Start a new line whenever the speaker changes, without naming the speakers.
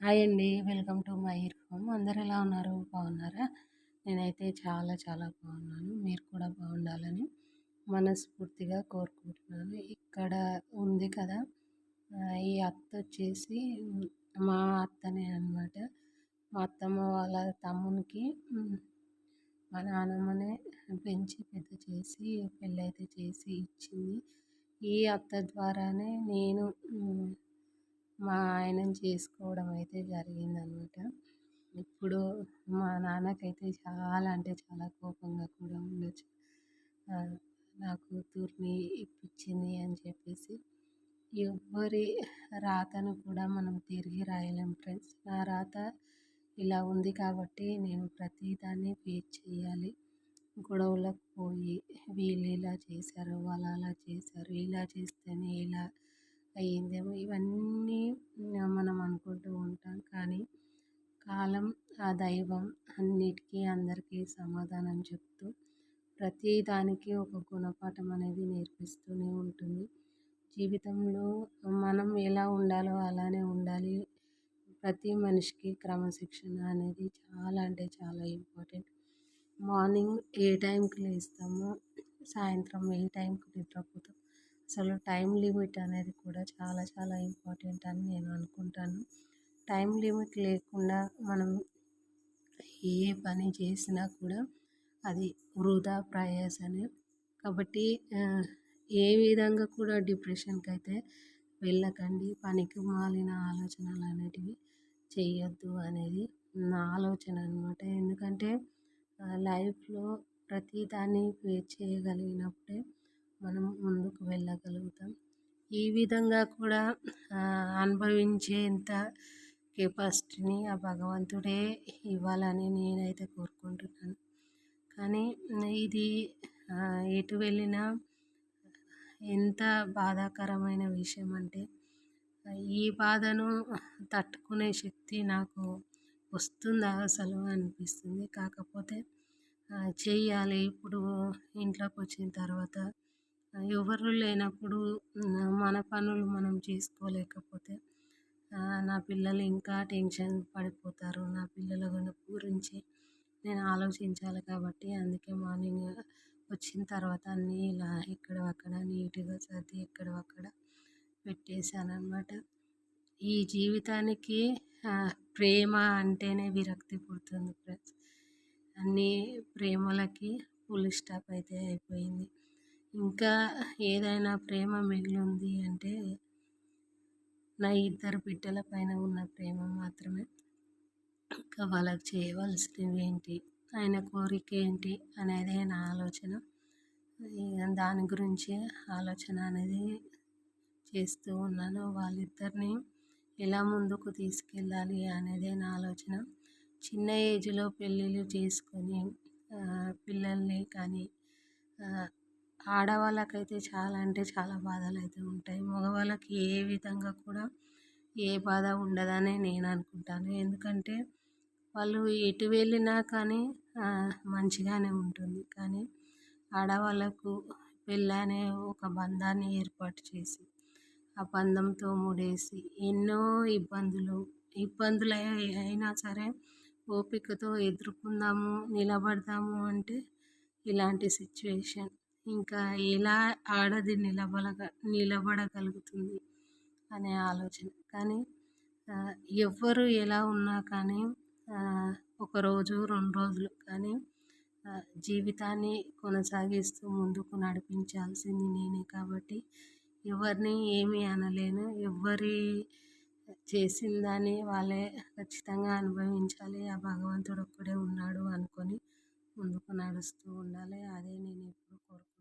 Hi అండి. Welcome to my home అందరు ఎలా ఉన్నారు? బాగున్నారా? నేనైతే చాలా చాలా బాగున్నాను. మీరు కూడా బాగుండాలని మనస్ఫూర్తిగా కోరుకుంటున్నాను. ఇక్కడ ఉంది కదా ఈ అత్త వచ్చేసి మా అత్తనే అనమాట మా అత్తమ్మ వాళ్ళ తమ్మునికి మా నాన్నమ్మనే పెంచి పెద్ద చేసి పెళ్ళైతే చేసి ఇచ్చింది. ఈ అత్త ద్వారానే నేను మా ఆయనను చేసుకోవడం అయితే జరిగిందనమాట. ఇప్పుడు మా నాన్నకైతే చాలా అంటే చాలా కోపంగా కూడా ఉండొచ్చు. నా కూతుర్ని ఇప్పించింది అని చెప్పేసి ఎవ్వరి రాతను కూడా మనం తిరిగి రాయలేం ఫ్రెండ్స్. నా రాత ఇలా ఉంది కాబట్టి నేను ప్రతిదాన్ని ఫేస్ చేయాలి. గొడవలకు పోయి వీళ్ళు ఇలా చేశారు వాళ్ళు అలా చేశారు ఇలా చేస్తేనే ఇలా అయ్యిందేమో ఇవన్నీ మనం అనుకుంటూ ఉంటాం. కానీ కాలం ఆ దైవం అన్నిటికీ అందరికీ సమాధానం చెప్తూ ప్రతి దానికి ఒక గుణపాఠం అనేది నేర్పిస్తూనే ఉంటుంది. జీవితంలో మనం ఎలా ఉండాలో అలానే ఉండాలి. ప్రతి మనిషికి క్రమశిక్షణ అనేది చాలా అంటే చాలా ఇంపార్టెంట్. మార్నింగ్ ఏ టైంకి లేస్తామో సాయంత్రం ఏ టైంకి నిద్రపోతాం అసలు టైం లిమిట్ అనేది కూడా చాలా చాలా ఇంపార్టెంట్ అని నేను అనుకుంటాను. టైం లిమిట్ లేకుండా మనం ఏ పని చేసినా కూడా అది వృధా ప్రయాసనే కాబట్టి ఏ విధంగా కూడా డిప్రెషన్కి అయితే వెళ్ళకండి. పనికి మాలిన ఆలోచనలు అనేటివి చేయొద్దు అనేది నా ఆలోచన అనమాట ఎందుకంటే లైఫ్లో ప్రతిదాన్ని ఫేస్ చేయగలిగినప్పుడే మనం ముందుకు వెళ్ళగలుగుతాం. ఈ విధంగా కూడా అనుభవించేంత కెపాసిటీని ఆ భగవంతుడే ఇవ్వాలని నేనైతే కోరుకుంటున్నాను. కానీ ఇది ఎటు వెళ్ళినా ఎంత బాధాకరమైన విషయం అంటే ఈ బాధను తట్టుకునే శక్తి నాకు వస్తుందా అసలు అనిపిస్తుంది. కాకపోతే చేయాలి ఇప్పుడు ఇంట్లోకి వచ్చిన తర్వాత ఎవరు లేనప్పుడు మన పనులు మనం చేసుకోలేకపోతే నా పిల్లలు ఇంకా టెన్షన్ పడిపోతారు. నా పిల్లల గురించి నేను ఆలోచించాలి కాబట్టి అందుకే మార్నింగ్ వచ్చిన తర్వాత అన్నీ ఇలా ఇక్కడ అక్కడ నీట్గా సర్ది ఇక్కడ అక్కడ పెట్టేశాను అనమాట ఈ జీవితానికి ప్రేమ అంటేనే విరక్తి పుడుతుంది ఫ్రెండ్స్. అన్నీ ప్రేమలకి ఫుల్ స్టాప్ అయితే అయిపోయింది. ఇంకా ఏదైనా ప్రేమ మిగిలి ఉంది అంటే నా ఇద్దరు బిడ్డల పైన ఉన్న ప్రేమ మాత్రమే. ఇంకా వాళ్ళకి చేయవలసినవి ఏంటి? ఆయన కోరిక ఏంటి? అనేది నా ఆలోచన. దాని గురించి ఆలోచన అనేది చేస్తూ ఉన్నాను. వాళ్ళిద్దరిని ఎలా ముందుకు తీసుకెళ్ళాలి అనేది నా ఆలోచన. చిన్న ఏజ్లో పెళ్ళిళ్ళు చేసుకొని పిల్లల్ని కానీ ఆడవాళ్ళకైతే చాలా అంటే చాలా బాధలు అయితే ఉంటాయి. మగవాళ్ళకి ఏ విధంగా కూడా ఏ బాధ ఉండదని నేను అనుకుంటాను. ఎందుకంటే వాళ్ళు ఎటు వెళ్ళినా కానీ మంచిగానే ఉంటుంది. కానీ ఆడవాళ్ళకు పెళ్ళి అనే ఒక బంధాన్ని ఏర్పాటు చేసి ఆ బంధంతో ముడేసి ఎన్నో ఇబ్బందులు ఇబ్బందులు అయినా సరే ఓపికతో ఎదుర్కొందాము నిలబడదాము అంటే ఇలాంటి సిచ్యువేషన్. ఇంకా ఎలా ఆడది నిలబడగ నిలబడగలుగుతుంది అనే ఆలోచన. కానీ ఎవ్వరు ఎలా ఉన్నా కానీ ఒకరోజు రెండు రోజులు కానీ జీవితాన్ని కొనసాగిస్తూ ముందుకు నడిపించాల్సింది నేనే కాబట్టి ఎవరిని ఏమీ అనలేను. ఎవరి చేసిన దాన్ని వాళ్ళే ఖచ్చితంగా అనుభవించాలి. ఆ భగవంతుడు ఒక్కడే ఉన్నాడు అనుకొని ముందుకు నడుస్తూ ఉండాలి. అదే నేను ఎప్పుడు కోరుకుంటున్నాను.